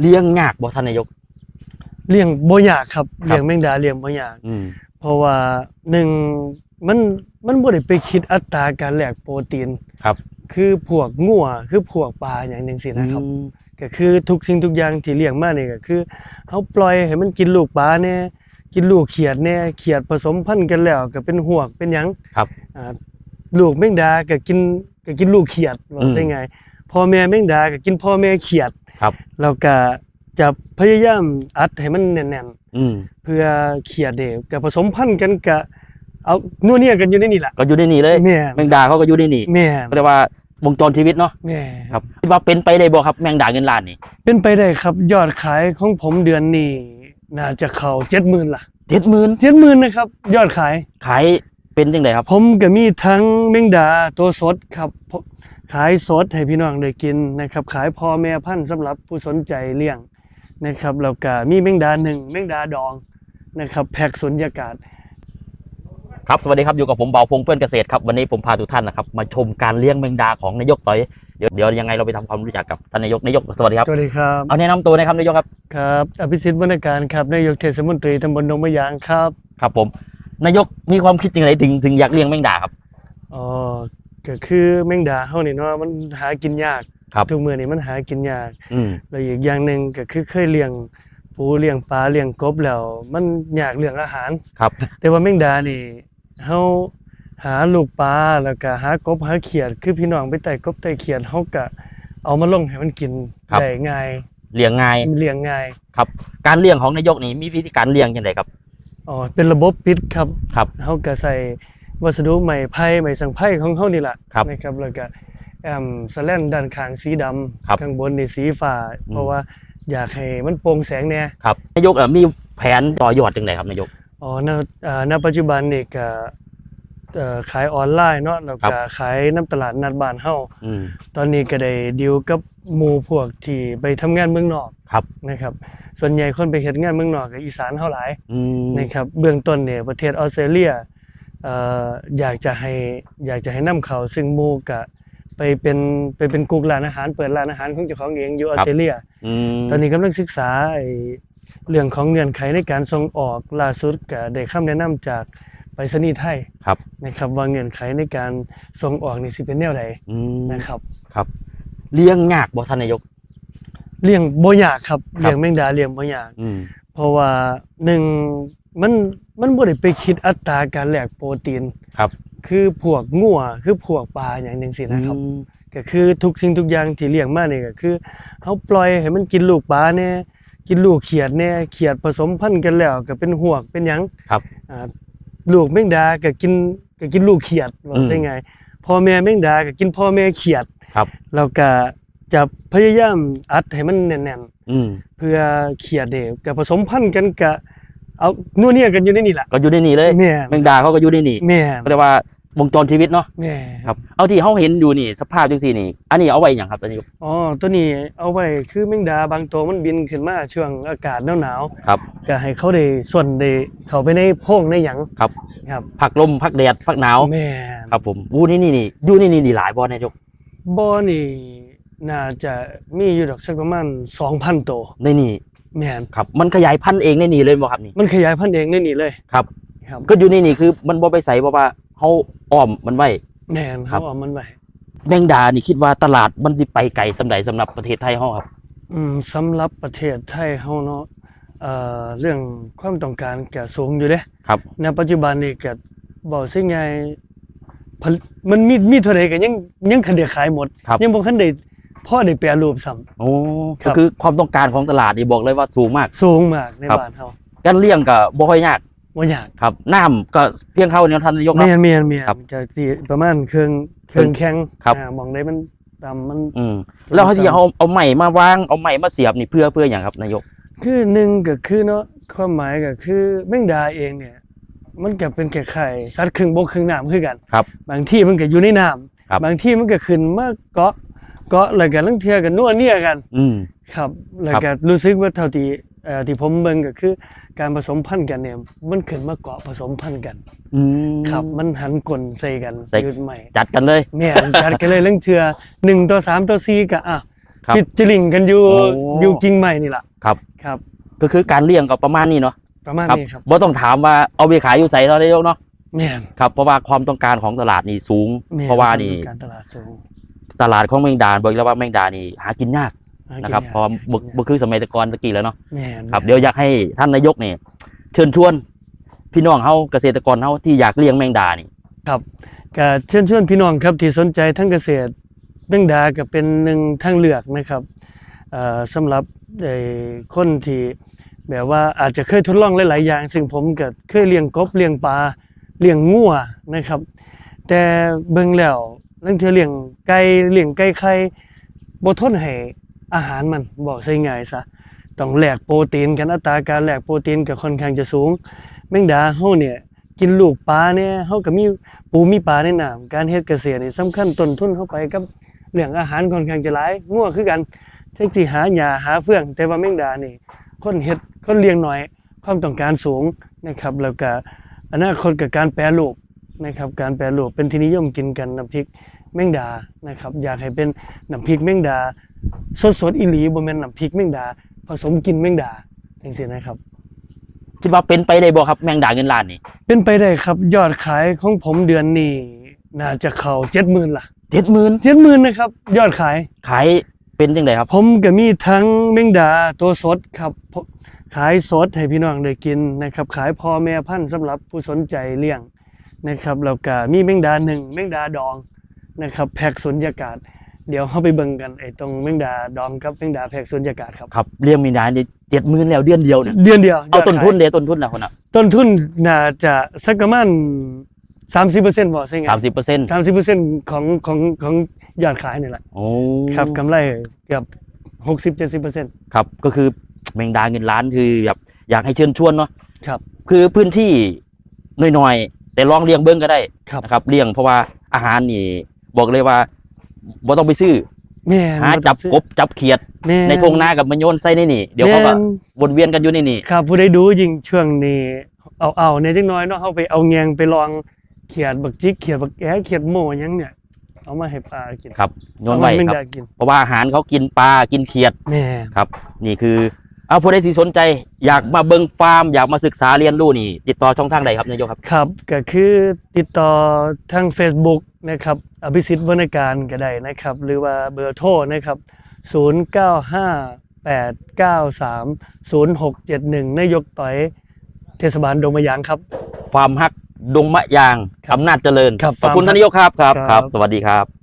เลี้ยงยากบ่ท่านนายก เลี้ยงบ่ยากครับครับเลี้ยงแมงดาเลี้ยงบ่ยากอืมเพราะว่าหนึ่งมันมันบ่ได้ไปคิดอัตราการแลกโปรตีน ครับคือพวกงัวคือพวกปลาอย่างจังซี่นะครับ อืมก็คือทุกสิ่งทุกอย่างที่เลี้ยงมานี่ก็คือเฮาปล่อยให้มันกินลูกปลาแน่กินลูกเขียดแน่เขียดผสมพันธุ์กันแล้วก็เป็นหวกเป็นหยังครับ อ่าลูกแมงดาก็กินก็กินลูกเขียดว่าอืมซะไงพ่อแม่แมงดาก็กินพ่อแม่เขียด ครับแล้วก็จะพยายามอัดให้มันแน่นอืมๆเพื่อเขียดเด้ก็ผสมพันธุ์กันก็เอานัวเนียกันอยู่ในนี่ล่ะก็อยู่ในนี่เลยแม่นแมงดาเขาก็อยู่ในนี่แม่นเรียกว่าวงจรชีวิตเนาะแม่นครับคิดว่าเป็นไปได้บ่ครับแมงดาเงินล้านนี่เป็นไปได้ครับยอดขายของผมเดือนนี้น่าจะเข้า70,000ล่ะเจ็ดหมื่น70,000นะครับ ยอดขาย ขายเป็นจังไดครับ ผมก็มีทั้งแมงดาตัวสดครับผม ขายสดให้พี่น้องได้กินนะครับ ขายพ่อแม่พันธุ์สำหรับผู้สนใจเลี้ยงนะครับแล้วก็มีแมงดาหนึ่งแมงดาดองนะครับแพ็กสุญญากาศ ครับสวัสดีครับอยู่กับผมเบาพงเพื่อนเกษตรครับวันนี้ผมพาทุกท่านนะครับมาชมการเลี้ยงแมงดาของนายกต่อยเดี๋ยวเดี๋ยวยังไงเราไปทำความรู้จักกับท่านนายกนายกสวัสดีครับสวัสดีครับ เอาแนะนำตัวหนะครับนายกครับครับอภิสิทธิ์วรรณการครับนายกเทศมนตรีตำบลดงมะยางครับ ครับผมนายกมีความคิดยังไงถึงถึงอยากเลี้ยงแมงดาครับอ๋อ ก็คือแมงดาเฮานี่เนาะมันหากินยากครับทุกมื้อนี่มันหากินยากอืมแล้วอีกอย่างหนึ่งก็คือเคยเลี้ยงปูเลี้ยงปลาเลี้ยงกบแล้ว มันยากเรื่องอาหาร ครับ แต่ว่าแมงดานี่เฮาหาลูกปลาแล้วก็หากบหาเขียด คือพี่น้องไปไต่กบไต่เขียดเฮาก็เอามาลงให้มันกินครับ ได้ง่ายเลี้ยงง่ายเลี้ยงง่ายครับการเลี้ยงของนายกนี่มีวิธีการเลี้ยงยังไงครับ อ๋อเป็นระบบปิดครับครับ เฮาก็ใส่ วัสดุไม้ไผ่ไม้สังไผ่ของเฮานี่ล่ะครับนะครับแล้วก็แอมสแลนด้านข้างสีดำครับข้างบนนี่สีฟ้าอืมเพราะว่าอยากให้มันโปร่งแสงแน่ครับนายกเอ่อมีแผนต่อยอดจังไงครับนายกอ๋อณอ่าณปัจจุบันนี่ก็เอ่อขายออนไลน์เนาะแล้วครัก็บขายน้ำตลาดนัดบ้านเฮาอืมตอนนี้ก็ได้ดีลกับหมู่พวกที่ไปทำงานเมืองนอกครับนะครับ ส่วนใหญ่คนไปเฮ็ดงานเมืองนอกก็อีสานเฮาหลายอืมนะครับเบื้องต้นเนี่ยประเทศออสเตรเลียเอ่ออยากจะให้อยากจะให้นำเขาซึ่งหมู่ก็ไปเป็นไปเป็นกุกร้านอาหาร เปิดร้านอาหารของเจ้าของเองอยู่ออสเตรเลียอืมตอนนี้กำลังศึกษาไอ้เรื่องของเงื่อนไขในการส่งออกล่าสุดก็ได้คำแนะนำจากไปรษณีย์ไทยครับนะครับว่าเงื่อนไขในการส่งออกนี่สิเป็นแนวใดอืมนะครับครับ เลี้ยงยากบ่ท่านนายก เลี้ยงบ่ยากครับครับเลี้ยงแมงดาเลี้ยงบ่ยากอืมเพราะว่าหนึ่ง มันมันบ่ได้ไปคิดอัตราการแลกโปรตีนครับ คือพวกงัวคือพวกปลาอย่างจังซี่นะครับอืมก็คือทุกสิ่งทุกอย่างที่เลี้ยงมานี่ก็คือเฮาปล่อยให้มันกินลูกปลาแน่กินลูกเขียดแน่เขียดผสมพันธุ์กันแล้วก็เป็นหวกเป็นหยังครับอ่าลูกแมงดาก็กินก็กินลูกเขียดว่าอืมซะไงพ่อแม่แมงดาก็กินพ่อแม่เขียดครับแล้วก็จะพยายามอัดให้มันแน่นอืมๆเพื่อเขียดเด้ก็ผสมพันธุ์กันก็ เอานัวเนียกันอยู่ในนี่ล่ะก็อยู่ในนี่เลยแม่แมงดาเขาก็อยู่ในนี่แม่ก็เรียกว่าวงจรชีวิตเนาะแม่ครับเอาที่เขาเห็นอยู่นี่สภาพจังซี่นี่ อันนี้เอาไว้อย่างครับท่านนายกอ๋อตัวนี้เอาไว้คือแมงดาบางตัวมันบินขึ้นมาช่วงอากาศหนาวๆครับก็ให้เขาได้ส่วนได้เข้าไปในโพรงในหยังครับครับผักลมผักแดดผักหนาวแม่นครับผมอู้นี่นี่นี่อยู่นี่นี่นี่หลายบ่นายกบ่อนี่น่าจะมีอยู่ดอกสักประมาณ2,000ตัวในนี่ แม่นครับมันขยายพันธุ์เองในนี่เลยบ่ครับนี่มันขยายพันธุ์เองในนี่เลยครับ ครับก็อยู่ในนี่คือมันบ่ไปใส่บ่ว่าเฮาอ้อมมันไว้แม่นครัเขาบเอามันไว้แมงดานี่คิดว่าตลาดมันสิไปไกลสำใดสำหรับประเทศไทยเฮาครับ อืมสำหรับประเทศไทยเฮาเนาะเอ่อเรื่องความต้องการก็สูงอยู่เด้ครับณปัจจุบันนี่ก็บ่ซิไงผลิตมันมีมีเท่าใดก็ยังยังคันได้ขายหมดครับยังบ่คันได้ พอได้แปรรูปซ้ำโอ้ครัก็บคือความต้องการของตลาดนี่บอกเลยว่าสูงมากสูงมากในครับ บ้านเฮาการเลี้ยงก็บ่ค่อยยากบ่ยากครับน้ำก็เพียงเข้าเนี่ยท่านนายกเมีเนาะยนเมียนเมียนครับจะสิประมาณเครื่องเครื่องแข็งครับ อ่ามองได้มันดำมัน อืมแล้วเขาที่เอาเอาใหม่มาวางเอาใหม่มาเสียบนี่เพื่อเพื่ออย่างครับนายก คือหนึ่งก็คือเนาะความหมายก็คือแมงดาเองเนี่ย มันก็เป็นแค่ไข่สัตว์ครึ่งบกครึ่งน้ำคือกันครับบางที่มันก็อยู่ในน้ครับำบางที่มันก็ขึ้นมาเกาะ เกาะแล้วก็ลังเทือกันนัวเนียกันอืม ครับแล้วครับก็รู้สึกว่าเท่าที่เอ่อที่ผมเบิ่งก็คือ การผสมพันธุ์กันเนี่ยมันขึ้นมาเกาะผสมพันธุ์กัน อืม ครับมันหันกลนใส่กันใส่อยุดใหม่จัดกันเลย แม่นจัดกันเลยเรื่องเทือหนึ่งต่อสามต่อสี่ก็อะครับฟิชจิลิงกันอยู่โอ้ อยู่กิ่งใหม่นี่แหละครับ ครับ ก็คือการเลี้ยงก็ประมาณนี้เนาะประมาณครับนี้ครับบ่ต้องถามว่าเอาไปขายอยู่ไสเนาะนายกเนาะแม่น ครับเพราะว่าความต้องการของตลาดนี่สูง แม่นเพราะว่านี่การตลาดสูง ตลาดของแมงดาบอกแล้วว่าแมงดานี่หากินยากหากินะครับยากเพราะบ่บ่คือสมัยแตะกอนตะกี้แล้วเนาะแม่นครับเดี๋ยวอยากให้ท่านนายกนี่เชิญชวน พี่น้องเฮาเกษตรกรเฮาที่อยากเลี้ยงแมงดานี่ครับก็เชิญชวนพี่น้องครับที่สนใจทั้งเกษตรแมงดาก็เป็นหนึ่งทางเลือกนะครับเอ่อสำหรับไอ้คนที่แบบว่าอาจจะเคยทดลองหลาย ๆ อย่าง ซึ่งผมก็เคยเลี้ยงกบเลี้ยงปลาเลี้ยงงัวนะครับ แต่เบิ่งแล้ว ลังเทื่อเลี้ยงไก่เลี้ยงไก่ไข่บ่ทนให้อาหารมันบอกใส่ง่ายซะต้องแหลกโปรตีนกันอัตราการแหลกโปรตีนก็ค่อนข้างจะสูง แมงดาเฮาเนี่ยกินลูกปลาเนี่ยเฮาก็มีปูมีปลาในน้ำการเฮ็ดเกษตรนี่สำคัญต้นทุนเข้าไปกับเรื่องอาหารค่อนข้างจะหลายงัวคือกันแท็กสิหาหญ้าหาเฟื่อง แต่ว่าแมงดานี่คนเฮ็ดคนเลี้ยงน้อยความต้องการสูงนะครับแล้วก็อนาคตกับการแปรรูป นะครับการแปรรูปเป็นที่นิยมกินกันน้ำพริกแมงดานะครับอยากให้เป็นน้ำพริกแมงดา สดๆอีหลีบ่แม่นน้ำพริกแมงดา ผสมกินแมงดาจังซี่นะครับ คิดว่าเป็นไปได้บ่ครับแมงดาเงินล้านนี่เป็นไปได้ครับยอดขายของผมเดือนนี้น่าจะเข้าเจ็ดหมื่นละเจ็ดหมื่นเจ็ดหมื่นนะครับยอดขาย ขายเป็นจังไดครับ ผมก็มีทั้งแมงดาตัวสดครับผมขายสดให้พี่น้องได้กินนะครับ ขายพ่อแม่พันธุ์สำหรับผู้สนใจเลี้ยง นะครับแล้วก็มีแมงดาหนึ่งแมงดาดองนะครับแพ็กสุญญากาศ เดี๋ยวเข้าไปเบิ่งกันไอ้ตรงแมงดาดองกับแมงดาแพ็กสุญญากาศครับครับเลี้ยงแมงดานี่เจ็ดหมื่นแล้วเดือนเดียวเนี่ยเดือนเดียวเอายดต้นทุนขยเด้ต้นทุนนะคนน่ะต้นทุนน่าจะสักประมาณสามสิบเปอร์เซ็นต์บ่ใช่ไงสามสิบเปอร์เซ็นต์สามสิบเปอร์เซ็นต์ของของของยอดขายนี่แหละโอ้ครับกำไรเกือบหกสิบเจ็ดสิบเปอร์เซ็นต์ครับก็คือแมงดาเงินล้านคือแบบอยากให้เชิญชวนเนาะครับ คือพื้นที่น้อยๆ แต่ลองเลี้ยงเบิ้งก็ได้ครับนะครับเลี้ยงเพราะว่าอาหารนี่ บอกเลยว่าบ่ต้องไปซื้อแม่หาจับกบจับเขียด แม่ในทงนากับมันโยนใส่ในนี่ เดี๋ยวเขาก็แม่นวนเวียนกันอยู่ในนี่ครับผู้ใดดูยิ่งช่วงนี้เอาเอาเนี่ยจังน้อยเนาะเขาไปเอาแงงไปลองเขียดบักจิกเขียดบักแอะเขียดโม่หยังเนี่ย เอามาให้ปลากินครับโยนไว้เอามาให้แมงครับ ดากินเพราะว่าอาหารเขากินปลากินเขียดแม่ ครับ นี่คือ เอาผู้ใดที่สนใจ อยากมาเบิ่งฟาร์ม อยากมาศึกษาเรียนรู้นี่ ติดต่อช่องทางใดครับนายกครับครับ ก็คือติดต่อทาง Facebook นะครับอภิสิทธิ์วรรณการก็ได้นะครับ หรือว่าเบอร์โทรนะครับ 0958930671นายกต่อยเทศบาลดงมะยางครับ ฟาร์มฮักดงมะยางครับอำนาจเจริญครับขอบคุณฟาร์มฮักท่านนายกครับครับคครัรับบสวัสดีครับ